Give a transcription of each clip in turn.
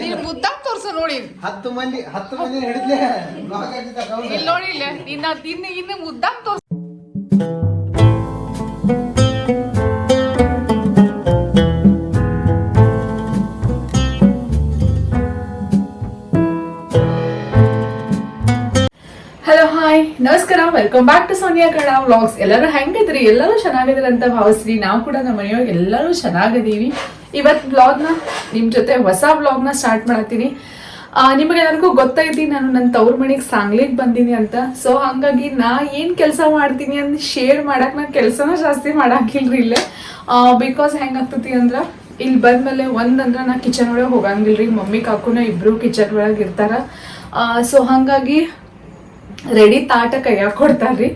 ನೀನ್ ಮುದ್ದಾಗ್ ತೋರ್ಸ ನೋಡಿ. ಹತ್ತು ಮಂದಿ ಹತ್ತು ಮಂದಿ ಹಿಡಿದ್ಲೆ. ಇಲ್ಲಿ ನೋಡಿ ಇಲ್ಲ. ಇನ್ನ ಇನ್ನು ಇನ್ನು ಮುದ್ದಾಗ್ ತೋರ್ಸು. ನಮಸ್ಕಾರ welcome back to Sonia Kannada vlogs ಎಲ್ಲರೂ ಹೆಂಗಿದ್ರಿ? ಎಲ್ಲರೂ ಚೆನ್ನಾಗಿದ್ರಿ ಅಂತ ಭಾವಿಸ್ರಿ. ನಾವು ಕೂಡ ನಮ್ಮ ಮನೆಯೊಳಗೆ ಎಲ್ಲರೂ ಚೆನ್ನಾಗಿದ್ದೀವಿ. ಇವತ್ತು ವ್ಲಾಗ್ನ ನಿಮ್ಮ ಜೊತೆ ಹೊಸ ವ್ಲಾಗ್ನ ಸ್ಟಾರ್ಟ್ ಮಾಡ್ತೀನಿ ನಿಮಗೆ ನಿಮಗೆಲ್ಲರಿಗೂ ಗೊತ್ತೈತಿ, ನಾನು ನನ್ನ ತವ್ರ ಮನೆಗೆ ಸಾಂಗ್ಲಿಗೆ ಬಂದೀನಿ ಅಂತ. ಸೊ ಹಂಗಾಗಿ ನಾ ಏನು ಕೆಲಸ ಮಾಡ್ತೀನಿ ಅಂತ ಶೇರ್ ಮಾಡಕ್ಕೆ ನಾನು ಕೆಲಸನ ಜಾಸ್ತಿ ಮಾಡಾಕಿಲ್ರಿ ಇಲ್ಲೇ. ಬಿಕಾಸ್ ಹೆಂಗಾಗ್ತತಿ ಅಂದ್ರೆ ಇಲ್ಲಿ ಬಂದ್ಮೇಲೆ ಒಂದಂದ್ರೆ ನಾ ಕಿಚನ್ ಒಳಗೆ ಹೋಗಂಗಿಲ್ರಿ. ಮಮ್ಮಿ, ಕಾಕುನ ಇಬ್ರು ಕಿಚನ್ ಒಳಗೆ ಇರ್ತಾರ. ಸೊ ಹಾಗಾಗಿ ರೆಡಿ ತಾಟ ಕೈಯಾಗ ಕೊಡ್ತಾರ್ರಿ.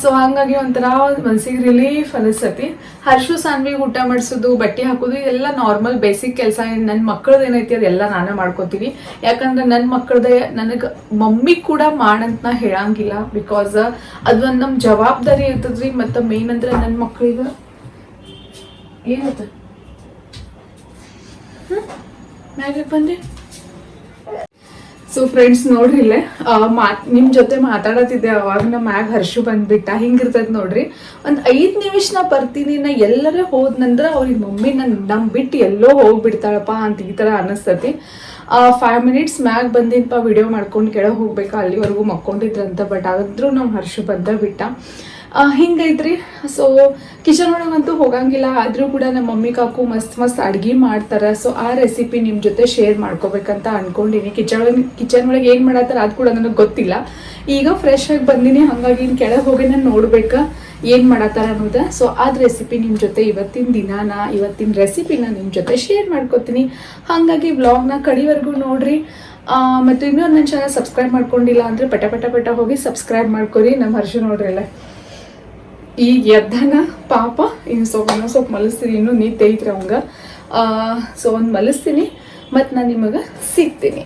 ಸೊ ಹಂಗಾಗಿ ಒಂಥರ ಮನ್ಸಿಗೆ ರಿಲೀಫ್ ಅನಿಸ್ತತಿ. ಹರ್ಷು ಸಾನ್ವಿಗೆ ಊಟ ಮಾಡಿಸೋದು, ಬಟ್ಟೆ ಹಾಕೋದು, ಇದೆಲ್ಲ ನಾರ್ಮಲ್ ಬೇಸಿಕ್ ಕೆಲಸ. ನನ್ನ ಮಕ್ಕಳದ್ದು ಏನೈತಿ ಅದೆಲ್ಲ ನಾನೇ ಮಾಡ್ಕೋತೀನಿ ಯಾಕಂದ್ರೆ ನನ್ನ ಮಕ್ಕಳದೇ ನನಗೆ ಮಮ್ಮಿ ಕೂಡ ಮಾಡಂತ ನಾ ಹೇಳಂಗಿಲ್ಲ ಬಿಕಾಸ್ ಅದೊಂದು ನಮ್ಮ ಜವಾಬ್ದಾರಿ ಇರ್ತದ್ರಿ. ಮತ್ತು ಮೇನ್ ಅಂದ್ರೆ ನನ್ನ ಮಕ್ಕಳಿಗೆ ಏನಾಯ್ತು ಮ್ಯಾಗೆ ಬಂದೆ? ಸೊ ಫ್ರೆಂಡ್ಸ್ ನೋಡ್ರಿ ಇಲ್ಲೇ ಆ, ಮಾತ್ ನಿಮ್ ಜೊತೆ ಮಾತಾಡತ್ತಿದ್ದೆ ಅವಾಗ ನಮ್ಮ ಮ್ಯಾಗ ಹರ್ಷು ಬಂದ್ಬಿಟ್ಟ ಹಿಂಗಿರ್ತದ ನೋಡ್ರಿ. ಒಂದ್ ಐದ್ ನಿಮಿಷ ನಾ ಬರ್ತೀನಿ ನಾ ಎಲ್ಲರೇ ಹೋದ್ನಂದ್ರ ಅವ್ರಿಗೆ ಮಮ್ಮಿ ನನ್ ನಮ್ ಬಿಟ್ಟು ಎಲ್ಲೋ ಹೋಗ್ಬಿಡ್ತಾಳಪ್ಪ ಅಂತ ಈ ತರ ಅನಿಸ್ತತಿ. ಫೈವ್ ಮಿನಿಟ್ಸ್ ಮ್ಯಾಗ ಬಂದಿನಪ್ಪ ವಿಡಿಯೋ ಮಾಡ್ಕೊಂಡು ಕೆಳಗೆ ಹೋಗ್ಬೇಕಾ ಅಲ್ಲಿವರೆಗೂ ಮಕ್ಕೊಂಡಿದ್ರಂತ ಬಟ್ ಆದ್ರೂ ನಮ್ಮ ಹರ್ಷು ಬಂದ ಬಿಟ್ಟ. ಆ, ಹಿಂಗೈತ್ರಿ. ಸೊ ಕಿಚನ್ ಒಳಗಂತೂ ಹೋಗಂಗಿಲ್ಲ. ಆದ್ರೂ ಕೂಡ ನಮ್ಮ ಮಮ್ಮಿ ಕಾಕು ಮಸ್ತ್ ಮಸ್ತ್ ಅಡ್ಗೆ ಮಾಡ್ತಾರೆ. ಸೊ ಆ ರೆಸಿಪಿ ನಿಮ್ಮ ಜೊತೆ ಶೇರ್ ಮಾಡ್ಕೋಬೇಕಂತ ಅನ್ಕೊಂಡಿನಿ. ಕಿಚನ್ ಒಳಗೆ ಕಿಚನ್ ಒಳಗೆ ಏನು ಮಾಡತ್ತಾರ ಅದು ಕೂಡ ನನಗೆ ಗೊತ್ತಿಲ್ಲ. ಈಗ ಫ್ರೆಶ್ ಆಗಿ ಬಂದಿನಿ. ಹಾಗಾಗಿ ಇನ್ನು ಕೆಳಗೆ ಹೋಗಿ ನಾನು ನೋಡ್ಬೇಕಾ ಏನು ಮಾಡತ್ತಾರ ಅನ್ನೋದ. ಸೊ ಅದ್ ರೆಸಿಪಿ ನಿಮ್ಮ ಜೊತೆ ಇವತ್ತಿನ ದಿನಾನ, ಇವತ್ತಿನ ರೆಸಿಪಿನ ನಿಮ್ಮ ಜೊತೆ ಶೇರ್ ಮಾಡ್ಕೋತೀನಿ. ಹಾಗಾಗಿ ವ್ಲಾಗ್ನ ಕಡಿವರೆಗೂ ನೋಡ್ರಿ. ಮತ್ತು ಇನ್ನೂ ನನ್ನ ಚಾನಲ್ ಸಬ್ಸ್ಕ್ರೈಬ್ ಮಾಡ್ಕೊಂಡಿಲ್ಲ ಅಂದರೆ ಪಟ ಪಟ ಪಟ ಹೋಗಿ ಸಬ್ಸ್ಕ್ರೈಬ್ ಮಾಡ್ಕೊರಿ. ನಮ್ಮ ಹರ್ಷ ನೋಡ್ರಿ ಎಲ್ಲ ಈಗ ಎದ್ದನ ಪಾಪ ಇನ್ನು ಸ್ವಲ್ಪ ಇನ್ನೊಂದು ಸ್ವಲ್ಪ ಮಲಸ್ತೀನಿ ಇನ್ನೂ ನೀತ್ ಐತ್ರಿ ಅವಂಗ ಸೊ ಒಂದು ಮಲಸ್ತೀನಿ ಮತ್ತು ನಾನು ನಿಮಗೆ ಸಿಗ್ತೀನಿ.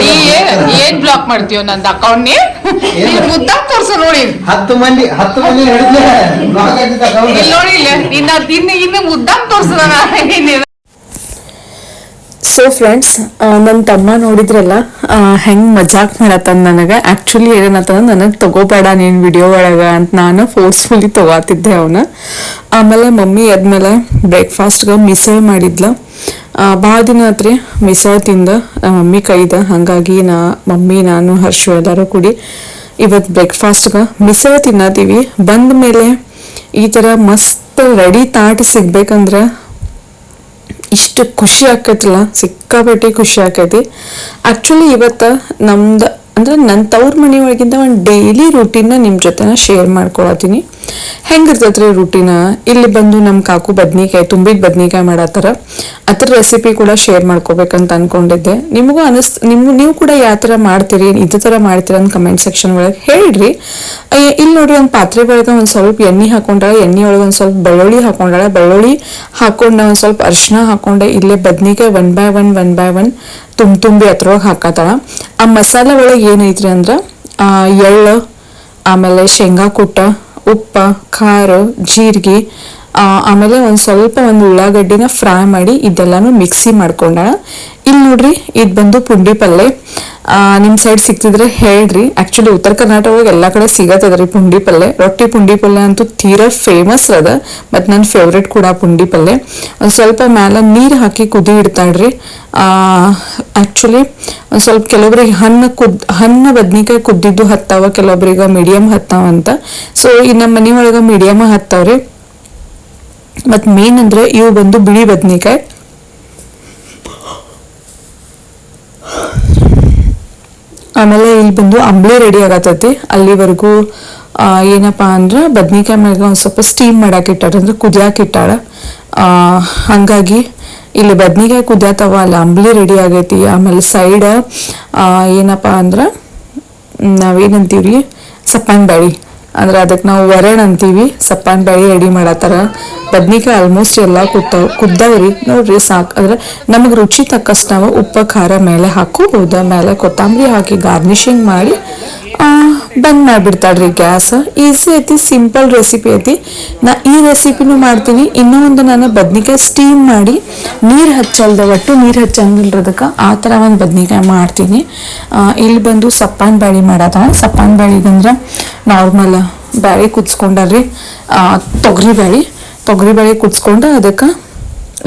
ನೀ ಏನ್ ಬ್ಲಾಕ್ ಮಾಡ್ತೀಯೋ ನಂದು ಅಕೌಂಟ್ ನೀ? ನೀನ್ ತೋರ್ಸು ನೋಡಿ. ಹತ್ತು ಮಂದಿ ಹತ್ತು ಮಂದಿ ನೋಡಿ ಇಲ್ಲ ಇನ್ನ ಇನ್ನು ಇನ್ನು ಮುದ್ದಾಗ್ ತೋರ್ಸದ ಸೊ ಫ್ರೆಂಡ್ಸ್ ನನ್ನ ತಮ್ಮ ನೋಡಿದ್ರಲ್ಲ ಹೆಂಗೆ ಮಜಾಕ್ ಮಾಡತ್ತ ನನಗೆ. ಆ್ಯಕ್ಚುಲಿ ಏನಂತಂದ್ರೆ ನನಗೆ ತಗೋಬೇಡ ನೀನು ವಿಡಿಯೋ ಒಳಗೆ ಅಂತ ನಾನು ಫೋರ್ಸ್ಫುಲಿ ತಗೋತಿದ್ದೆ ಅವನ. ಆಮೇಲೆ ಮಮ್ಮಿ ಎದ್ಮೇಲೆ ಬ್ರೇಕ್ಫಾಸ್ಟ್ಗೆ ಮಿಸಳ್ ಮಾಡಿದ್ಲ. ಭಾಳ ದಿನ ಆತ್ರಿ ಮಿಸ್ ತಿಂದ. ಮಮ್ಮಿ ಕೈದ, ಹಾಗಾಗಿ ನಾ, ಮಮ್ಮಿ, ನಾನು, ಹರ್ಷು ಎಲ್ಲರೂ ಕೂಡಿ ಇವತ್ತು ಬ್ರೇಕ್ಫಾಸ್ಟ್ಗೆ ಮಿಸ್ ತಿನ್ನತೀವಿ. ಬಂದ ಮೇಲೆ ಈ ಥರ ಮಸ್ತ್ ರೆಡಿ ತಾಟ್ ಸಿಗ್ಬೇಕಂದ್ರೆ ಇಷ್ಟು ಖುಷಿ ಆಕೈತಲ್ಲ ಸಿಕ್ಕಾಪಟ್ಟೆ ಖುಷಿ ಆಕೈತಿ. ಆ್ಯಕ್ಚುಲಿ ಇವತ್ತು ನಮ್ದು, ಅಂದ್ರೆ ನನ್ನ ತವ್ರ ಮನೆ ಒಳಗಿಂದ ಒಂದು ಡೈಲಿ ರೂಟೀನ್ನ ನಿಮ್ಮ ಜೊತೆನ ಶೇರ್ ಮಾಡ್ಕೊಳತೀನಿ ಹೆಂಗಿರ್ತೈತ್ರಿ ರೂಟೀನಾ ಇಲ್ಲಿ ಬಂದು ನಮ್ಮ ಕಾಕು ಬದ್ನಿಕಾಯಿ, ತುಂಬಿದ ಬದ್ನಿಕಾಯಿ ಮಾಡತ್ತಾರ. ಅದ್ರ ರೆಸಿಪಿ ಕೂಡ ಶೇರ್ ಮಾಡ್ಕೋಬೇಕಂತ ಅನ್ಕೊಂಡಿದ್ದೆ. ನಿಮಗೂ ಅನಿಸ್, ನಿಮ್ಗೆ, ನೀವು ಕೂಡ ಯಾವ ಥರ ಮಾಡ್ತೀರಿ, ಇದೇ ಥರ ಮಾಡ್ತೀರ ಅಂತ ಕಮೆಂಟ್ ಸೆಕ್ಷನ್ ಒಳಗೆ ಹೇಳ್ರಿ. ಇಲ್ಲಿ ನೋಡ್ರಿ ಒಂದು ಪಾತ್ರೆ ಒಳಗೆ ಒಂದು ಸ್ವಲ್ಪ ಎಣ್ಣೆ ಹಾಕೊಂಡಾಳ ಎಣ್ಣೆ ಒಳಗೆ ಒಂದು ಸ್ವಲ್ಪ ಬೆಳ್ಳುಳ್ಳಿ ಹಾಕೊಂಡಾಳ ಬೆಳ್ಳುಳ್ಳಿ ಹಾಕೊಂಡ ಒಂದು ಸ್ವಲ್ಪ ಅರಿಶಿನ ಹಾಕೊಂಡೆ ಇಲ್ಲೇ ಬದ್ನಿಕಾಯಿ one by one one by one ತುಂಬ ತುಂಬಿ ಅದ್ರೊಳಗೆ ಹಾಕತ್ತಾಳ. ಆ ಮಸಾಲೆ ಒಳಗೆ ಏನೈತ್ರಿ ಅಂದ್ರೆ ಎಳ್ಳು, ಆಮೇಲೆ ಶೇಂಗಾ ಕುಟ್ಟ ಉಪ್ಪ ಖಾರ ಜೀರಿಗೆ ಆಮೇಲೆ ಒಂದು ಸ್ವಲ್ಪ ಒಂದು ಉಳ್ಳಾಗಡ್ಡಿನ ಫ್ರೈ ಮಾಡಿ ಇದೆಲ್ಲನೂ ಮಿಕ್ಸಿ ಮಾಡ್ಕೊಂಡಾಳ ಇಲ್ಲಿ ನೋಡ್ರಿ ಇದು ಬಂದು ಪುಂಡಿ ಪಲ್ಲೆ. ಆ, ನಿಮ್ ಸೈಡ್ ಸಿಕ್ತಿದ್ರೆ ಹೇಳ್ರಿ. ಆಕ್ಚುಲಿ ಉತ್ತರ ಕರ್ನಾಟಕ ಒಳಗೆ ಎಲ್ಲಾ ಕಡೆ ಸಿಗತ್ತದ್ರಿ ಪುಂಡಿ ಪಲ್ಲೆ. ರೊಟ್ಟಿ ಪುಂಡಿ ಪಲ್ಲೆ ಅಂತೂ ತೀರಾ ಫೇಮಸ್ ಅದ. ಮತ್ತು ನನ್ನ ಫೇವ್ರೇಟ್ ಕೂಡ ಪುಂಡಿ ಪಲ್ಲೆ. ಒಂದು ಸ್ವಲ್ಪ ಮ್ಯಾಲ ನೀರು ಹಾಕಿ ಕುದಿ ಇಡ್ತಾಳ್ರಿ ಆ್ಯಕ್ಚುಲಿ ಒಂದು ಸ್ವಲ್ಪ ಕೆಲವೊಬ್ರಿಗೆ ಹಣ್ಣು ಕುದ್ ಹಣ್ಣ ಬದ್ನಿಕಾಯಿ ಕುದ್ದಿದ್ದು ಹತ್ತಾವ ಕೆಲವೊಬ್ರಿಗೆ ಮೀಡಿಯಂ ಹತ್ತಾವ ಅಂತ. ಸೊ ಈ ನಮ್ಮ ಮನೆ ಒಳಗೆ ಮೀಡಿಯಮ್ ಹತ್ತಾವ್ರಿ. ಮತ್ತು ಮೇನ್ ಅಂದ್ರೆ ಇವು ಬಂದು ಬಿಳಿ ಬದ್ನಿಕಾಯಿ. ಆಮೇಲೆ ಇಲ್ಲಿ ಬಂದು ಅಂಬ್ಲಿ ರೆಡಿ ಆಗತೈತಿ. ಅಲ್ಲಿವರೆಗೂ ಏನಪ್ಪ ಅಂದ್ರೆ ಬದ್ನಿಕಾಯಿ ಮ್ಯಾಗ ಒಂದು ಸ್ವಲ್ಪ ಸ್ಟೀಮ್ ಮಾಡಕ್ಕೆ ಇಟ್ಟಾರ. ಅಂದ್ರೆ ಕುದಿಯಾಕೆ ಇಟ್ಟಾಳ ಆ, ಹಂಗಾಗಿ ಇಲ್ಲಿ ಬದ್ನಿಕಾಯಿ ಕುದಿಯತ್ತವ ಅಲ್ಲಿ ಅಂಬ್ಲಿ ರೆಡಿ ಆಗೈತಿ. ಆಮೇಲೆ ಸೈಡ್ ಏನಪ್ಪ ಅಂದ್ರೆ ನಾವೇನಂತೀವ್ರಿ? ಸಪ್ಪನ್ ಬ್ಯಾಳಿ ಅಂದ್ರೆ ಅದಕ್ಕೆ ನಾವು ವರಣ್ ಅಂತೀವಿ. ಸಪ್ಪನ್ ಬ್ಯಾಳಿ ರೆಡಿ ಮಾಡತ್ತಾರ. ಬದ್ನಿಕಾಯಿ ಆಲ್ಮೋಸ್ಟ್ ಎಲ್ಲ ಕುತ್ತಾವ ಕುದ್ದವ್ರಿ ನೋಡ್ರಿ ಸಾಕು. ಅಂದ್ರೆ ನಮಗೆ ರುಚಿ ತಕ್ಕಷ್ಟು ನಾವು ಉಪ್ಪು, ಖಾರ ಮೇಲೆ ಹಾಕೋಬಹುದು ಮೇಲೆ ಕೊತ್ತಂಬರಿ ಹಾಕಿ ಗಾರ್ನಿಶಿಂಗ್ ಮಾಡಿ ಬಂದ್ ಮಾಡ್ಬಿಡ್ತಾಳ್ರಿ ಗ್ಯಾಸ್. ಈಸಿ ಐತಿ ಸಿಂಪಲ್ ರೆಸಿಪಿ ಐತಿ. ನಾ ಈ ರೆಸಿಪಿನೂ ಮಾಡ್ತೀನಿ. ಇನ್ನೂ ಒಂದು ನಾನು ಬದ್ನಿಕಾಯಿ ಸ್ಟೀಮ್ ಮಾಡಿ, ನೀರು ಹಚ್ಚಲ್ದೆ ಒಟ್ಟು ನೀರು ಹಚ್ಚಂಗಿಲ್ರದಕ್ಕೆ ಆ ಥರ ಒಂದು ಬದ್ನಿಕಾಯಿ ಮಾಡ್ತೀನಿ. ಇಲ್ಲಿ ಬಂದು ಸಪ್ಪಾನ್ ಬ್ಯಾಳಿ ಮಾಡದ. ಸಪ್ಪಾನ್ ಬ್ಯಾಳಿಗಂದ್ರೆ ನಾರ್ಮಲ್ ಬ್ಯಾಳಿ ಕುದಿಸ್ಕೊಂಡಲ್ರಿ ತೊಗರಿ ಬ್ಯಾಳಿ. ತೊಗರಿ ಬ್ಯಾಳಿ ಕುದಿಸ್ಕೊಂಡು ಅದಕ್ಕೆ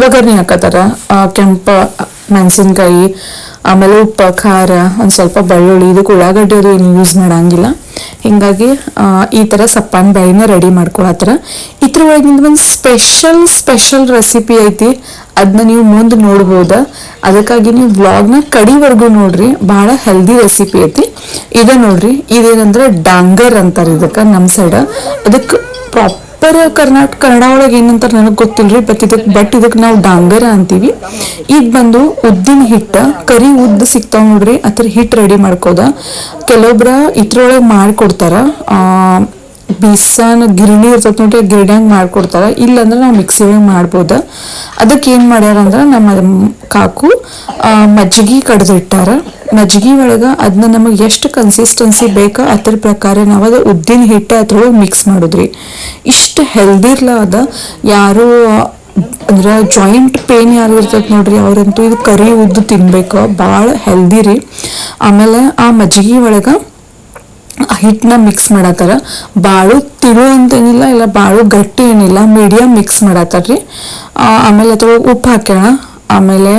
ಒಗ್ಗರಣೆ ಹಾಕತ್ತಾರ. ಕೆಂಪ, ಮೆಣಸಿನ್ಕಾಯಿ, ಆಮೇಲೆ ಉಪ್ಪು, ಖಾರ, ಒಂದು ಸ್ವಲ್ಪ ಬೆಳ್ಳುಳ್ಳಿ ಇದಕ್ಕೆ ಉಳ್ಳಾಗಡ್ಡಿ ಏನು ಯೂಸ್ ಮಾಡಂಗಿಲ್ಲ. ಹೀಗಾಗಿ ಈ ಥರ ಸಪ್ಪಾನ್ ಬಾಯಿನ ರೆಡಿ ಮಾಡ್ಕೊಳತ್ತಾರ. ಇದ್ರ ಒಳಗಿಂದ ಒಂದು ಸ್ಪೆಷಲ್ ಸ್ಪೆಷಲ್ ರೆಸಿಪಿ ಐತಿ. ಅದನ್ನ ನೀವು ಮುಂದೆ ನೋಡ್ಬೋದು. ಅದಕ್ಕಾಗಿ ನೀವು ವ್ಲಾಗ್ನ ಕಡಿವರೆಗೂ ನೋಡ್ರಿ. ಭಾಳ ಹೆಲ್ದಿ ರೆಸಿಪಿ ಐತಿ. ಇದ ನೋಡ್ರಿ. ಇದೇನಂದ್ರೆ ಡಾಂಗರ್ ಅಂತಾರೆ ಇದಕ್ಕೆ ನಮ್ಮ ಸೈಡ ಅದಕ್ಕೆ ಪ್ರಾಪರ್ ಕರ್ನಾಟಕ ಕನ್ನಡ ಒಳಗೆ ಏನಂತಾರೆ ನನಗೆ ಗೊತ್ತಿಲ್ರಿ ಬಟ್ ಇದಕ್ಕೆ ಬಟ್ ಇದಕ್ಕೆ ನಾವು ಡಾಂಗರ ಅಂತೀವಿ. ಈಗ ಬಂದು ಉದ್ದಿನ ಹಿಟ್ಟು, ಕರಿ ಉದ್ದು ಸಿಗ್ತಾವ ನೋಡ್ರಿ, ಅದ್ರ ಹಿಟ್ಟು ರೆಡಿ ಮಾಡ್ಕೋದ. ಕೆಲವೊಬ್ರ ಇದ್ರೊಳಗೆ ಮಾಡ್ಕೊಡ್ತಾರ, ಆ, ಬೀಸನ್ ಗಿರಣಿ ಇರ್ತೈತೆ ನೋಡ್ರಿ ಗಿರಣ್ಯಾಗ ಮಾಡ್ಕೊಡ್ತಾರ. ಇಲ್ಲಾಂದ್ರೆ ನಾವು ಮಿಕ್ಸಿ ಮಾಡ್ಬೋದ. ಅದಕ್ಕೆ ಏನು ಮಾಡ್ಯಾರ ಅಂದ್ರೆ, ನಮ್ಮ ಕಾಕು ಮಜ್ಜಿಗೆ ಕಡ್ದಿಟ್ಟಾರ ಮಜ್ಜಿಗೆ ಒಳಗೆ ಅದನ್ನ ನಮಗೆ ಎಷ್ಟು ಕನ್ಸಿಸ್ಟೆನ್ಸಿ ಬೇಕೋ ಅದ್ರ ಪ್ರಕಾರ ನಾವು ಅದು ಉದ್ದಿನ ಹಿಟ್ಟು ಅದ್ರೊಳಗೆ ಮಿಕ್ಸ್ ಮಾಡುದ್ರಿ. ಇಷ್ಟು ಹೆಲ್ದಿರ್ಲ ಅದ ಯಾರು, ಅಂದ್ರೆ ಜಾಯಿಂಟ್ ಪೇನ್ ಯಾರು ಇರ್ತೈತೆ ನೋಡ್ರಿ ಅವ್ರಂತೂ ಇದು ಕರಿ ಉದ್ದು ತಿನ್ಬೇಕು, ಭಾಳ ಹೆಲ್ದಿ ರೀ. ಆಮೇಲೆ ಆ ಮಜ್ಜಿಗೆ ಒಳಗ ಹಿಟ್ಟನ್ನ ಮಿಕ್ಸ್ ಮಾಡತ್ತಾರ. ಬಾಳು ತಿಳು ಅಂತೇನಿಲ್ಲ ಇಲ್ಲ ಬಾಳು ಗಟ್ಟಿ ಏನಿಲ್ಲ ಮೀಡಿಯಂ ಮಿಕ್ಸ್ ಮಾಡತ್ತಾರ್ರಿ. ಆಮೇಲೆ ಅಥವಾ ಉಪ್ಪು ಹಾಕ್ಯಾಳ ಆಮೇಲೆ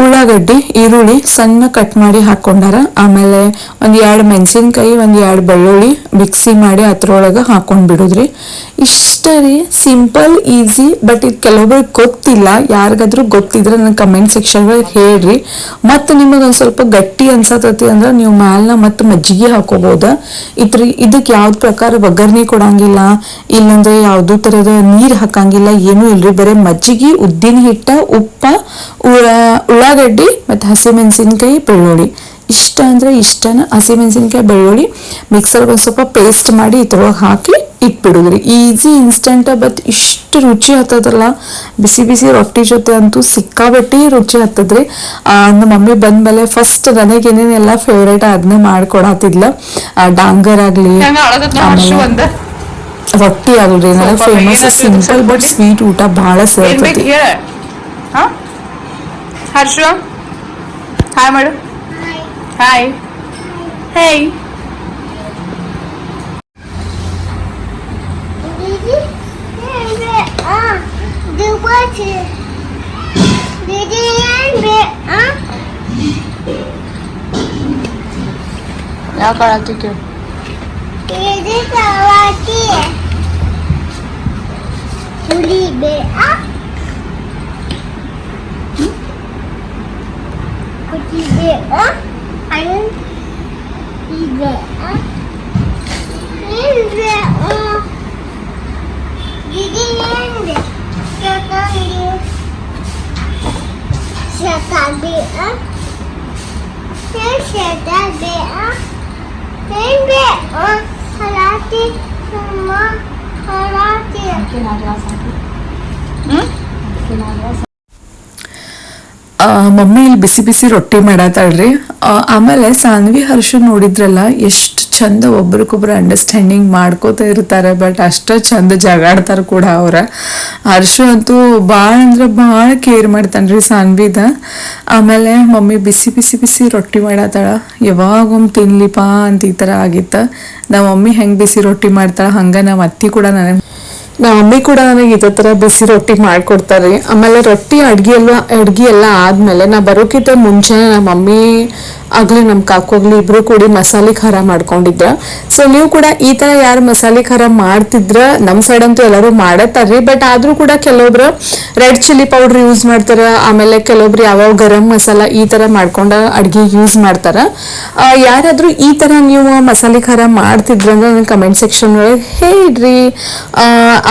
ಉಳ್ಳಾಗಡ್ಡಿ, ಈರುಳ್ಳಿ ಸಣ್ಣ ಕಟ್ ಮಾಡಿ ಹಾಕೊಂಡಾರ, ಆಮೇಲೆ ಒಂದ್ ಎರಡು ಮೆಣಸಿನ್ಕಾಯಿ, ಒಂದ್ ಎರಡು ಬೆಳ್ಳುಳ್ಳಿ ಮಿಕ್ಸಿ ಮಾಡಿ ಅದ್ರೊಳಗೆ ಹಾಕೊಂಡ್ ಬಿಡುದ್ರಿ. ಇಷ್ಟ ರೀ ಸಿಂಪಲ್ ಈಸಿ ಬಟ್ ಇದು ಕೆಲವೊಬ್ರಿಗೆ ಗೊತ್ತಿಲ್ಲ, ಯಾರಿಗಾದ್ರೂ ಗೊತ್ತಿದ್ರೆ ನನ್ನ ಕಮೆಂಟ್ ಸೆಕ್ಷನ್ ಒಳಗೆ ಹೇಳ್ರಿ. ಮತ್ತೆ ನಿಮಗೆ ಒಂದ್ ಸ್ವಲ್ಪ ಗಟ್ಟಿ ಅನ್ಸತತಿ ಅಂದ್ರೆ ನೀವು ಮ್ಯಾಲ್ನ ಮತ್ತೆ ಮಜ್ಜಿಗೆ ಹಾಕೋಬಹುದ ಇದ್ರ ಇದಕ್ಕೆ ಯಾವ್ದು ಪ್ರಕಾರ ಒಗ್ಗರಣೆ ಕೊಡಂಗಿಲ್ಲ, ಇಲ್ಲಂದ್ರೆ ಯಾವ್ದು ತರದ ನೀರು ಹಾಕಂಗಿಲ್ಲ, ಏನೂ ಇಲ್ರಿ. ಬರೀ ಮಜ್ಜಿಗೆ, ಉದ್ದಿನ ಹಿಟ್ಟ, ಉಪ್ಪ ಉಳ್ಳ ಉಳ್ಳಾಗಡ್ಡಿ ಮತ್ತು ಹಸಿಮೆಣಸಿನ್ಕಾಯಿ ಬೆಳ್ಳುಳ್ಳಿ. ಇಷ್ಟ ಅಂದ್ರೆ ಇಷ್ಟನ ಹಸಿಮೆಣಸಿನ್ಕಾಯಿ ಬೆಳ್ಳುಳ್ಳಿ. ಮಿಕ್ಸರ್ಗೆ ಒಂದು ಸ್ವಲ್ಪ ಪೇಸ್ಟ್ ಮಾಡಿ ಇದ್ರೊಳಗೆ ಹಾಕಿ ಇಟ್ಬಿಡುದ್ರಿ. ಈಸಿ ಇನ್ಸ್ಟಂಟ ಬತ್ ಇಷ್ಟು ರುಚಿ ಹತ್ತದಲ್ಲ ಬಿಸಿ ಬಿಸಿ ರೊಟ್ಟಿ ಜೊತೆ ಅಂತೂ ಸಿಕ್ಕಾಬಟ್ಟಿ ರುಚಿ ಹತ್ತದ್ರಿ ನಮ್ಮ ಮಮ್ಮಿ ಬಂದ್ಮೇಲೆ ಫಸ್ಟ್ ನನಗೆ ಏನೇನೆಲ್ಲ ಫೇವ್ರೇಟ್ ಅದನ್ನೇ ಮಾಡ್ಕೊಡತ್ತಿದ್ಲ ಡಾಂಗರ್ ಆಗಲಿ ರೊಟ್ಟಿ ಆಗಲ್ರಿ ನನಗೆ ಫೇಮಸ್ ಸಿಂಪಲ್ ಬಟ್ ಸ್ವೀಟ್ ಊಟ ಬೇಕು ಸೇರ್ತೈತಿ ഹർഷ? ഹായ് മഴ ഹായ് ഹേയ് ഞാൻ കളാക്കിക്കോ ഇത് കളാക്കി പുലി ബേ ആ Iya, o tiga. Ini Jadi ini sekarang ini sekarang dia. Saya sekarang dia. Saya harati semua harati. Mungkin ada sakit, Hmm? Mungkin ada satu. Mummy ಇಲ್ಲಿ ಬಿಸಿ ಬಿಸಿ ರೊಟ್ಟಿ ಮಾಡತ್ತಾಳ್ರಿ. ಆಮೇಲೆ ಸಾನ್ವಿ, ಹರ್ಷ ನೋಡಿದ್ರಲ್ಲ, ಎಷ್ಟು ಚಂದ ಒಬ್ರಿಗೊಬ್ರು ಅಂಡರ್ಸ್ಟ್ಯಾಂಡಿಂಗ್ ಮಾಡ್ಕೋತಾ ಇರ್ತಾರೆ ಬಟ್ ಅಷ್ಟ ಚಂದ ಜಗಾಡ್ತಾರ ಕೂಡ ಅವ್ರ. ಹರ್ಷ ಅಂತೂ ಭಾಳ ಅಂದ್ರೆ ಭಾಳ ಕೇರ್ ಮಾಡ್ತಾನ್ರಿ ಸಾನ್ವಿದ. ಆಮೇಲೆ ಮಮ್ಮಿ ಬಿಸಿ ಬಿಸಿ ಬಿಸಿ ರೊಟ್ಟಿ ಮಾಡತ್ತಾಳ. ಯಾವಾಗೊಮ್ಮೆ ತಿನ್ಲಿಪಾ ಅಂತ ಈ ಥರ ಆಗಿತ್ತ. ನಮ್ಮ ಮಮ್ಮಿ ಹೆಂಗೆ ಬಿಸಿ ರೊಟ್ಟಿ ಮಾಡ್ತಾಳ, ಹಂಗೆ ನಮ್ಮ ಅತ್ತಿ ಕೂಡ ನನಗೆ ನಮ್ಮ ಮಮ್ಮಿ ಕೂಡ ನನಗೆ ಇದೇ ತರ ಬಿಸಿ ರೊಟ್ಟಿ ಮಾಡ್ಕೊಡ್ತಾರೆ. ಆಮೇಲೆ ರೊಟ್ಟಿ, ಅಡ್ಗೆ ಎಲ್ಲ ಅಡ್ಗೆ ಎಲ್ಲ ಆದಮೇಲೆ ನಾ ಬರೋಕ್ಕಿಂತ ಮುಂಚೆ ನಮ್ಮ ಮಮ್ಮಿ ಆಗಲಿ ನಮ್ಮ ಕಾಕೋಗ್ಲಿ ಇಬ್ಬರು ಕೂಡಿ ಮಸಾಲೆ ಖಾರ ಮಾಡ್ಕೊಂಡಿದ್ರ. ಸೊ ನೀವು ಕೂಡ ಈ ತರ ಯಾರು ಮಸಾಲೆ ಖಾರ ಮಾಡ್ತಿದ್ರ ನಮ್ಮ ಸೈಡ್ ಅಂತೂ ಎಲ್ಲರೂ ಮಾಡತ್ತಾರ್ರಿ ಬಟ್ ಆದ್ರೂ ಕೂಡ ಕೆಲವೊಬ್ರು ರೆಡ್ ಚಿಲ್ಲಿ ಪೌಡರ್ ಯೂಸ್ ಮಾಡ್ತಾರೆ, ಆಮೇಲೆ ಕೆಲವೊಬ್ರು ಯಾವ್ಯಾವ ಗರಂ ಮಸಾಲ ಈ ತರ ಮಾಡ್ಕೊಂಡ ಅಡ್ಗೆ ಯೂಸ್ ಮಾಡ್ತಾರೆ. ಯಾರಾದರೂ ಈ ತರ ನೀವು ಮಸಾಲೆ ಖಾರ ಮಾಡ್ತಿದ್ರಂದ್ರೆ ಅಂದ್ರೆ ಕಮೆಂಟ್ ಸೆಕ್ಷನ್ ಒಳಗೆ ಹೇಳ್ರಿ.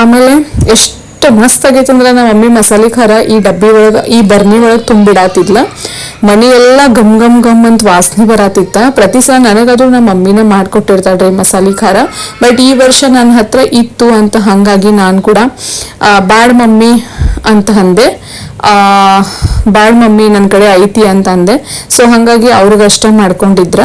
ಆಮೇಲೆ ಎಷ್ಟು ಮಸ್ತ್ ಆಗೈತೆ ಅಂದ್ರೆ ನಮ್ಮ ಮಮ್ಮಿ ಮಸಾಲೆ ಖಾರ ಈ ಡಬ್ಬಿ ಒಳಗೆ, ಈ ಬರ್ನಿ ಒಳಗೆ ತುಂಬಿಡಾತಿದ್ಲ. ಮನೆ ಎಲ್ಲ ಗಮ್ ಗಮ್ ಗಮ್ ಅಂತ ವಾಸನೆ ಬರಾತಿತ್ತ. ಪ್ರತಿ ಸಲ ನನಗಾದ್ರೂ ನಮ್ಮ ಮಮ್ಮಿನೇ ಮಾಡ್ಕೊಟ್ಟಿರ್ತಾಳ್ರಿ ಮಸಾಲೆ ಖಾರ. ಬಟ್ ಈ ವರ್ಷ ನನ್ನ ಹತ್ರ ಇತ್ತು ಅಂತ ಹಂಗಾಗಿ ನಾನು ಕೂಡ ಬ್ಯಾಡ್ ಮಮ್ಮಿ ಅಂತ ಅಂದೆ. ಬ್ಯಾಡ್ ಮಮ್ಮಿ ನನ್ನ ಕಡೆ ಐತಿ ಅಂತ ಅಂದೆ ಸೊ ಹಾಗಾಗಿ ಅವ್ರಿಗಷ್ಟೇ ಮಾಡ್ಕೊಂಡಿದ್ರ.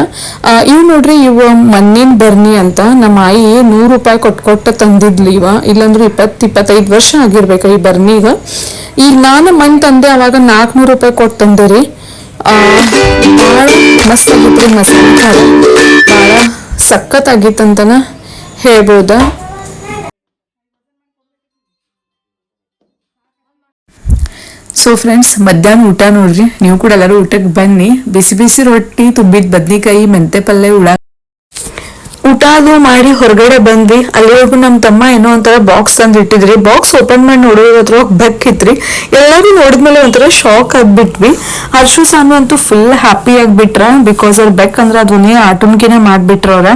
ಇವ್ ನೋಡ್ರಿ, ಇವ ಮಣ್ಣಿನ ಬರ್ನಿ ಅಂತ ನಮ್ಮ ಆಯಿ ನೂರು ರೂಪಾಯಿ ಕೊಟ್ಟು ಕೊಟ್ಟು ತಂದಿದ್ಲಿ ಇವ. ಇಲ್ಲಾಂದ್ರೆ ಇಪ್ಪತ್ತು, ಇಪ್ಪತ್ತೈದು ವರ್ಷ ಆಗಿರ್ಬೇಕು ಈ ಬರ್ನಿಗ. ಈಗ ನಾನು ಮನ್ ತಂದೆ, ಅವಾಗ ನಾಲ್ಕುನೂರು ರೂಪಾಯಿ ಕೊಟ್ಟು ತಂದೆ ರೀ. ಭಾಳ ಮಸ್ತ್ ಆಗಿತ್ತು ಖಾರ ಭಾಳ ಸಖತ್ ಆಗಿತ್ತಂತನ ಹೇಳ್ಬೋದ. ಸೊ ಫ್ರೆಂಡ್ಸ್ ಮಧ್ಯಾಹ್ನ ಊಟ ನೋಡ್ರಿ. ನೀವು ಕೂಡ ಎಲ್ಲರೂ ಊಟಕ್ಕೆ ಬನ್ನಿ. ಬಿಸಿ ಬಿಸಿ ರೊಟ್ಟಿ, ತುಂಬಿದ ಬದ್ನಿಕಾಯಿ ಮೆಂತೆ ಪಲ್ಯ ಉಳ ಊಟ ಅದು ಮಾಡಿ ಹೊರಗಡೆ ಬಂದ್ವಿ. ಅಲ್ಲಿವರೆಗೂ ನಮ್ಮ ತಮ್ಮ ಏನೋ ಒಂಥರ ಬಾಕ್ಸ್ ತಂದು ಇಟ್ಟಿದ್ರಿ ಬಾಕ್ಸ್ ಓಪನ್ ಮಾಡಿ ನೋಡೋದ್ರ ಬೆಕ್ಕಿತ್ರಿ. ಎಲ್ಲರೂ ನೋಡಿದ್ಮೇಲೆ ಒಂಥರ ಶಾಕ್ ಆಗ್ಬಿಟ್ವಿ. ಹರ್ಷು ಸಾನು ಅಂತೂ ಫುಲ್ ಹ್ಯಾಪಿ ಆಗ್ಬಿಟ್ರ. ಬಿಕಾಸ್ ಅವ್ರ ಬೆಕ್ ಅಂದ್ರೆ ಅದನ್ನೇ ಆಟಮ್ಕಿನೇ ಮಾಡ್ಬಿಟ್ರ ಅವ್ರ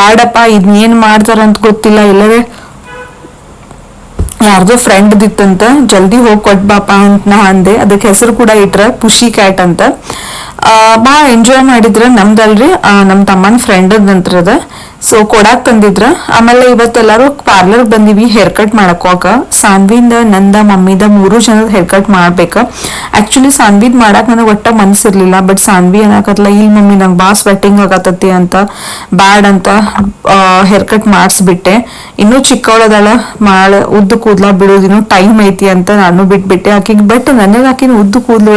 ಬ್ಯಾಡಪ್ಪ ಇದನ್ನೇನ್ ಮಾಡ್ತಾರ ಅಂತ ಗೊತ್ತಿಲ್ಲ. ಎಲ್ಲರೇ ಯಾರ್ದೋ ಫ್ರೆಂಡ್ ಇತ್ತಂತ ಜಲ್ದಿ ಹೋಗಿ ಕೊಟ್ ಬಾಪ ಅಂತ ನಾ ಅಂದೆ. ಅದಕ್ಕೆ ಹೆಸರು ಕೂಡ ಇಟ್ರ ಪುಷಿ ಕ್ಯಾಟ್ ಅಂತ. ಭಾಳ ಎಂಜಾಯ್ ಮಾಡಿದ್ರ ನಮ್ದಲ್ರಿ. ನಮ್ಮ ನಮ್ ತಮ್ಮನ ಫ್ರೆಂಡ್ ನಂತರದ ಸೊ ಕೊಡಾಕ್ ತಂದಿದ್ರ. ಆಮೇಲೆ ಇವತ್ತೆಲ್ಲರೂ ಪಾರ್ಲರ್ ಬಂದಿವಿ ಹೇರ್ ಕಟ್ ಮಾಡಕೋಕ ಸಾನ್ವಿಂದ, ನಂದ, ಮಮ್ಮಿದ ಮೂರು ಜನದ ಹೇರ್ ಕಟ್ ಮಾಡ್ಬೇಕು. ಆಕ್ಚುಲಿ ಸಾನ್ವಿದ್ ಮಾಡಕ್ ನನಗೆ ಒಟ್ಟ ಮನ್ಸಿರ್ಲಿಲ್ಲ ಬಟ್ ಸಾನ್ವಿ ಏನಾಗತ್ತಲ್ಲ ಇಲ್ಲಿ ಮಮ್ಮಿ, ನಂಗೆ ಬಾ ಸ್ವೆಟ್ಟಿಂಗ್ ಆಗತ್ತತಿ ಅಂತ, ಬ್ಯಾಡ್ ಅಂತ ಹೇರ್ ಕಟ್ ಮಾಡಿಸ್ಬಿಟ್ಟೆ. ಇನ್ನೂ ಚಿಕ್ಕವಳದಾಳ ಮಾಳ ಉದ್ದು ಕೂದ್ಲ ಬಿಡೋದಿನ್ನು ಟೈಮ್ ಐತಿ ಅಂತ ನಾನು ಬಿಟ್ಬಿಟ್ಟೆ. ಆಕಿಗೆ ಬಟ್ ನನಗೆ ಆಕಿನ ಉದ್ದು ಕೂದ್ಲು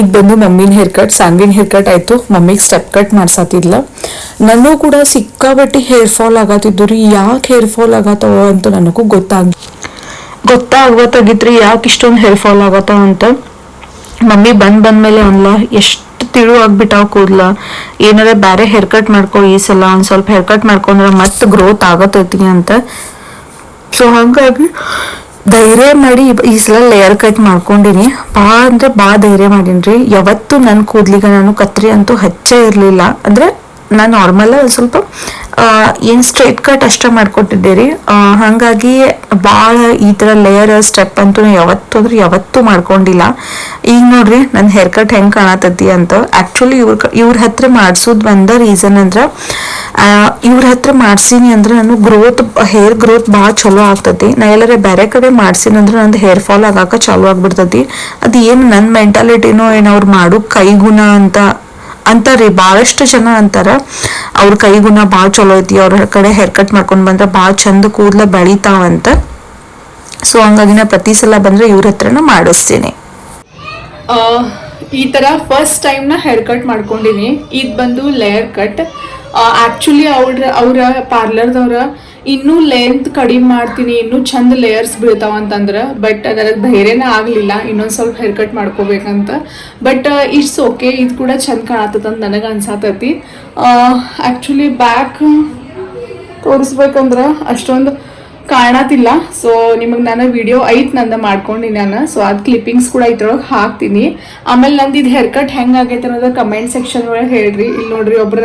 ಈಗ ಬಂದು ಮಮ್ಮಿನ ಹೇರ್ ಕಟ್ ಸಾಂಗಿನ ಹೇರ್ ಕಟ್ ಆಯ್ತು. ಮಮ್ಮಿಗೆ ಸ್ಟೆಪ್ ಕಟ್ ಮಾಡ್ಸತ್ತಿದ್ಲ ನನಗೂ ಕೂಡ ಸಿಕ್ಕಾಬಟ್ಟಿ ಹೇರ್ ಫಾಲ್ ಆಗತ್ತಿದ್ದು ರೀ. ಯಾಕೆ ಹೇರ್ ಫಾಲ್ ಆಗತ್ತವ ಅಂತ ನನಗೂ ಗೊತ್ತಾಗ ಗೊತ್ತಾಗ್ವತ್ತಾಗಿತ್ರಿ ಯಾಕೆ ಇಷ್ಟೊಂದು ಹೇರ್ ಫಾಲ್ ಆಗತ್ತವ ಅಂತ. ಮಮ್ಮಿ ಬಂದ್ ಬಂದ್ಮೇಲೆ ಅನ್ಲ ಎಷ್ಟು ತಿಳು ಆಗ್ಬಿಟ್ಟಾವ ಕೂದ್ಲ. ಏನಾರ ಬೇರೆ ಹೇರ್ ಕಟ್ ಮಾಡ್ಕೊ ಈ ಸಲ. ಒಂದ್ ಸ್ವಲ್ಪ ಹೇರ್ ಕಟ್ ಮಾಡ್ಕೊಂಡ್ರೆ ಮತ್ತೆ ಗ್ರೋತ್ ಆಗತೈತಿ ಅಂತ. ಸೊ ಹಂಗಾಗಿ ಧೈರ್ಯ ಮಾಡಿ ಈ- ಸಲ ಲೇಯರ್ ಕಟ್ ಮಾಡ್ಕೊಂಡಿನಿ. ಬಾ ಅಂದ್ರೆ ಬಾ ಧೈರ್ಯ ಮಾಡಿನ್ರಿ ಯಾವತ್ತು ನನ್ನ ಕೂದ್ಲಿಗೆ ನಾನು ಕತ್ರಿ ಅಂತೂ ಹಚ್ಚೇ ಇರಲಿಲ್ಲ. ಅಂದ್ರೆ ನಾನು ನಾರ್ಮಲ್ ಸ್ವಲ್ಪ ಏನು ಸ್ಟ್ರೈಟ್ ಕಟ್ ಅಷ್ಟೇ ಮಾಡ್ಕೊಟ್ಟಿದ್ದೆ ರೀ. ಹಾಗಾಗಿ ಭಾಳ ಈ ತರ ಲೇಯರ್ ಸ್ಟೆಪ್ ಅಂತೂ ಯಾವತ್ತು ಅಂದ್ರೆ ಯಾವತ್ತೂ ಮಾಡ್ಕೊಂಡಿಲ್ಲ. ಈಗ ನೋಡ್ರಿ ನನ್ನ ಹೇರ್ ಕಟ್ ಹೆಂಗೆ ಕಾಣತತಿ ಅಂತ. ಆಕ್ಚುಲಿ ಇವ್ರ ಇವ್ರ ಹತ್ರ ಮಾಡ್ಸೋದ್ ಬಂದ ರೀಸನ್ ಅಂದ್ರ ಇವ್ರ ಹತ್ರ ಮಾಡ್ಸೀನಿ ಅಂದ್ರೆ ನಾನು ಗ್ರೋತ್ ಹೇರ್ ಗ್ರೋತ್ ಭಾಳ ಚಲೋ ಆಗ್ತತಿ. ನಾ ಎಲ್ಲಾರ ಬೇರೆ ಕಡೆ ಮಾಡ್ಸೀನಿ ಅಂದ್ರೆ ನಂದು ಹೇರ್ ಫಾಲ್ ಆಗಾಕ ಚಾಲೂ ಆಗ್ಬಿಡ್ತತಿ. ಅದು ಏನು ನನ್ನ ಮೆಂಟಾಲಿಟಿನೋ ಏನು ಅವ್ರು ಕೈ ಕೈಗುಣ ಅಂತ ಅಂತಾರ್ರಿ ಭಾಳಷ್ಟು ಜನ ಅಂತಾರ. ಅವ್ರ ಕೈಗುಣ ಭಾಳ ಚಲೋ ಐತಿ, ಅವ್ರ ಕಡೆ ಹೇರ್ ಕಟ್ ಮಾಡ್ಕೊಂಡ್ ಬಂದ್ರೆ ಭಾಳ ಚಂದ ಕೂದ್ಲ ಬೆಳಿತಾವಂತ. ಸೊ ಹಂಗಾಗಿ ನಾ ಪ್ರತಿ ಸಲ ಬಂದ್ರೆ ಇವ್ರ ಹತ್ರನ ಮಾಡಿಸ್ತೀನಿ. ಈ ತರ ಫಸ್ಟ್ ಟೈಮ್ನ ಹೇರ್ ಕಟ್ ಮಾಡ್ಕೊಂಡಿನಿ. ಇದು ಬಂದು ಲೇಯರ್ ಕಟ್ ಆಕ್ಚುಲಿ ಅವ್ರ ಅವ್ರ ಪಾರ್ಲರ್ದವ್ರ ಇನ್ನೂ ಲೆಂತ್ ಕಡಿಮೆ ಮಾಡ್ತೀನಿ, ಇನ್ನೂ ಚಂದ ಲೇಯರ್ಸ್ ಬೀಳ್ತಾವ ಅಂತಂದ್ರೆ ಬಟ್ ಅದರ ಧೈರ್ಯನೇ ಆಗಲಿಲ್ಲ, ಇನ್ನೊಂದು ಸ್ವಲ್ಪ ಹೇರ್ ಕಟ್ ಮಾಡ್ಕೋಬೇಕಂತ ಬಟ್ ಇಟ್ಸ್ ಓಕೆ ಇದು ಕೂಡ ಚಂದ ಕಾಣತ್ತಂತ ನನಗೆ ಅನ್ಸಾತತಿ. ಆ್ಯಕ್ಚುಲಿ ಬ್ಯಾಕ್ ತೋರಿಸ್ಬೇಕಂದ್ರೆ ಅಷ್ಟೊಂದು ಕಾಣತ್ತಿಲ್ಲ. ಸೊ ನಿಮಗೆ ನಾನು ವಿಡಿಯೋ ಐತೆ ನಂದು ಮಾಡ್ಕೊಂಡಿನಿ ನಾನು. ಸೊ ಅದು ಕ್ಲಿಪ್ಪಿಂಗ್ಸ್ ಕೂಡ ಇದ್ರೊಳಗೆ ಹಾಕ್ತೀನಿ. ಆಮೇಲೆ ನಂದು ಇದು ಹೇರ್ ಕಟ್ ಹೆಂಗೆ ಆಗೈತೆ ಅನ್ನೋದು ಕಮೆಂಟ್ ಸೆಕ್ಷನ್ ಒಳಗೆ ಹೇಳ್ರಿ. ಇಲ್ಲಿ ನೋಡ್ರಿ ಒಬ್ರ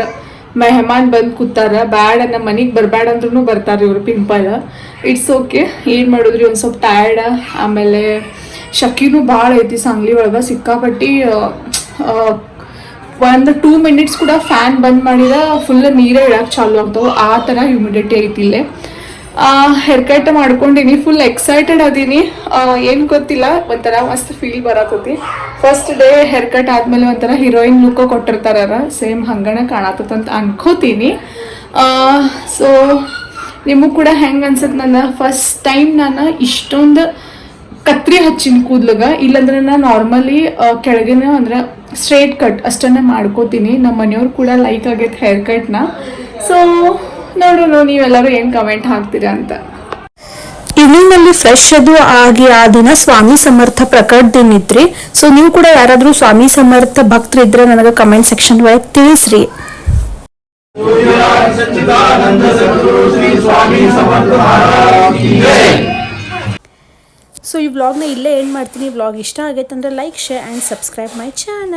ಮೆಹಮಾನ್ ಬಂದು ಕೂತಾರ. ಬ್ಯಾಡ ನಮ್ಮ ಮನೆಗೆ ಬರಬೇಡ ಅಂದ್ರೂ ಬರ್ತಾರೆ ಇವರು ಪಿಂಪಲ್. ಇಟ್ಸ್ ಓಕೆ ಏನು ಮಾಡಿದ್ರಿ? ಒಂದು ಸ್ವಲ್ಪ ಟಯರ್ಡ ಆಮೇಲೆ ಶಕಿನೂ ಭಾಳ ಐತಿ ಸಾಂಗ್ಲಿ ಒಳಗೆ, ಸಿಕ್ಕಾಪಟ್ಟಿ ಒಂದು ಟೂ ಮಿನಿಟ್ಸ್ ಕೂಡ ಫ್ಯಾನ್ ಬಂದ್ ಮಾಡಿದ ಫುಲ್ ನೀರೇ ಇಳಕ್ಕೆ ಚಾಲು ಆಗ್ತಾವೆ. ಆ ಥರ ಹ್ಯೂಮಿಡಿಟಿ ಐತಿ ಇಲ್ಲೇ. ಹೇರ್ ಕಟ್ ಮಾಡ್ಕೊಂಡಿನಿ ಫುಲ್ ಎಕ್ಸೈಟೆಡ್ ಅದೀನಿ. ಏನು ಗೊತ್ತಿಲ್ಲ, ಒಂಥರ ಮಸ್ತ್ ಫೀಲ್ ಬರತೈತಿ ಫಸ್ಟ್ ಡೇ ಹೇರ್ ಕಟ್ ಆದ್ಮೇಲೆ ಒಂಥರ ಹೀರೋಯಿನ್ ಲುಕ್ ಕೊಟ್ಟಿರ್ತಾರ ಸೇಮ್ ಹಂಗಣ ಕಾಣತಂತ ಅನ್ಕೋತೀನಿ. ಸೊ ನಿಮಗೂ ಕೂಡ ಹೆಂಗೆ ಅನ್ಸತ್ತೆ ನನ್ನ ಫಸ್ಟ್ ಟೈಮ್ ನಾನು ಇಷ್ಟೊಂದು ಕತ್ರಿ ಹಚ್ಚಿನ ಕೂದ್ಲಗ, ಇಲ್ಲಂದ್ರೆ ನಾನು ನಾರ್ಮಲಿ ಕೆಳಗೇನೆ ಅಂದ್ರೆ ಸ್ಟ್ರೇಟ್ ಕಟ್ ಅಷ್ಟನ್ನೇ ಮಾಡ್ಕೋತೀನಿ. ನಮ್ಮ ಮನೆಯವ್ರು ಕೂಡ ಲೈಕ್ ಆಗೈತೆ ಹೇರ್ ಕಟ್ನ ಸೊ ನೋಡೋಣ, ನೀವೆಲ್ಲರೂ ಏನು ಕಮೆಂಟ್ ಹಾಕ್ತೀರಾ ಅಂತ. ಈವ್ನಿಂಗ್ನಲ್ಲಿ ಫ್ರೆಶ್ ಅದು ಆಗಿ ಆ ದಿನ ಸ್ವಾಮಿ ಸಮರ್ಥ ಪ್ರಕಟ ದಿನ ಇತ್ರಿ. ಸೊ ನೀವು ಕೂಡ ಯಾರಾದ್ರೂ ಸ್ವಾಮಿ ಸಮರ್ಥ ಭಕ್ತರಿದ್ರೆ ನನಗೆ ಕಮೆಂಟ್ ಸೆಕ್ಷನ್ ಒಳಗೆ ತಿಳಿಸ್ರಿ. ಸೊ ಈ ವ್ಲಾಗ್ನ ಇಲ್ಲೇ ಏನು ಮಾಡ್ತೀನಿ. ವ್ಲಾಗ್ ಇಷ್ಟ ಆಗೈತೆ ಅಂದ್ರೆ like share and subscribe my channel